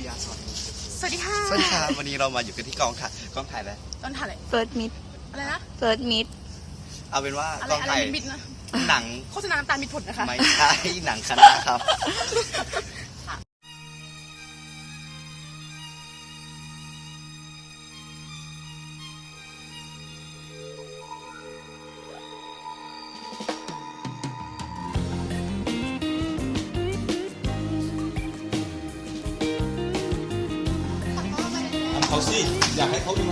พี่อาร์สวัสดีสวัสดีค่ะสวัสดีครับวันนี้เรามาอยู่กันที่กองถ่ายกองถ่ายแล้วต้นถ่ายอะไรเฟิร์สมิดอะไรนะเฟิร์สมิดเอาเป็นว่าอะไรกองอะไรถ่ายมิดๆนะหนังโฆษณาน้ำตาลมิดผลนะคะไม่ใช่หนังคณะครับ เขาสิ อยากให้เขาดู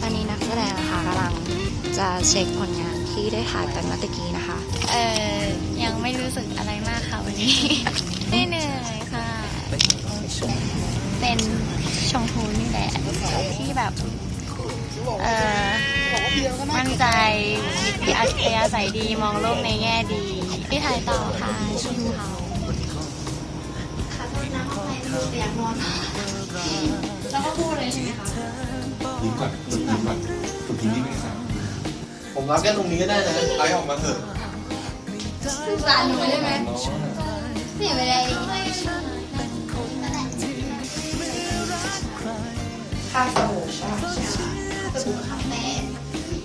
ตอนนี้นักแสดงนะคะกำลังจะเช็คผลงานที่ได้ถ่ายไปเมื่อตะกี้นะคะ เออยังไม่รู้สึกอะไรมากค่ะวันนี้ ไม่เหนื่อยค่ะ เป็นชมพูนี่แหละที่แบบ เออ มั่นใจมีอัธยาศัยดีมองโลกในแง่ดีพี่ถ่ายต่อค่ะชูเขาน้ำเข้าไปแล้วก็พูดเลยใช่ไหมคะดีกว่าดีกว่านฝึกยิ้มที่ไม่ครับผมรับแค่ตรงนี้ก็ได้นะไลฟ์ออกมาเถอะสงสารหนูได้ไหมเสียเวลาอีกค่าสบู่ใช่ไหมสบู่คแม่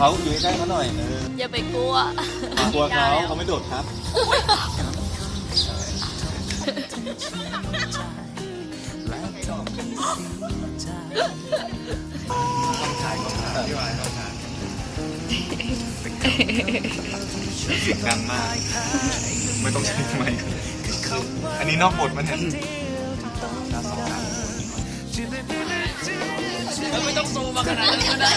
เขาอยู่ใกล้เขาหน่อยเอออย่าไปกลัว กลัวเขาเขาไม่โดดครับ เสียงดังมาก ไม่ต้องใช้ไมค์อันนี้นอกบทมันเนี่ย ไม่ต้องซูมมาขนาดนั้นก็ได้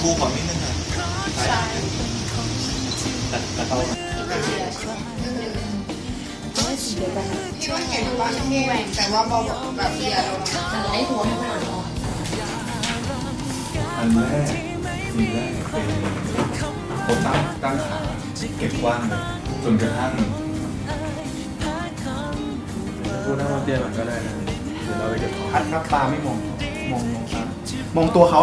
ครูขอนิดนึงค่ะแต่แต่เขาช่วงเห็นว่าช่วงแหว่แต่ว่าเบาแบบเบียร์เราไอ้หัวให้มันอ่อนอันแรกสิ่งแรกเป็นผมตั้งตั้งขาเก็บกว้างเลยจนกระทั่งพูดนั่งบนเตียงก่อนก็ได้นะเดี๋ยวเราไปเก็บของ พัดครับตาไม่มองมองมองตามองตัวเขา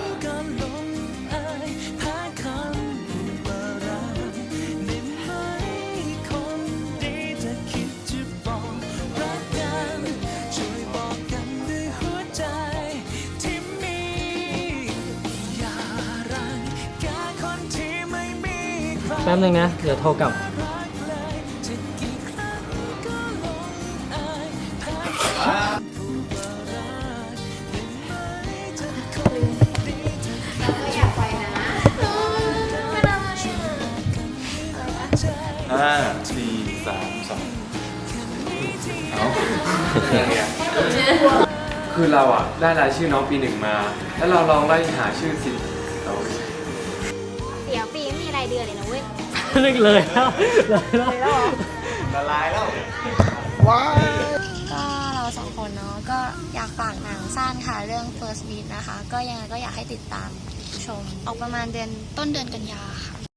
ป๊บนึงนะ เดี๋ยวโทรกลับ ห้าสี่สามสองเอาคือเราอะ ได้รายชื่อน้องปีหนึ่งมา แล้วเราลองไล่หาชื่อสิเราเดี๋ยวปีไม่มีรายเดือนเลยนะเว้ย นึกเลยแล้วเลยแล้วละลายแล้วก็เราสองคนเนาะก็อยากฝากหนังสั้นค่ะเรื่อง First Beat นะคะ ก็ยังไงก็อยากให้ติดตามชม ออกประมาณเดือนต้นเดือนกันยาค่ะ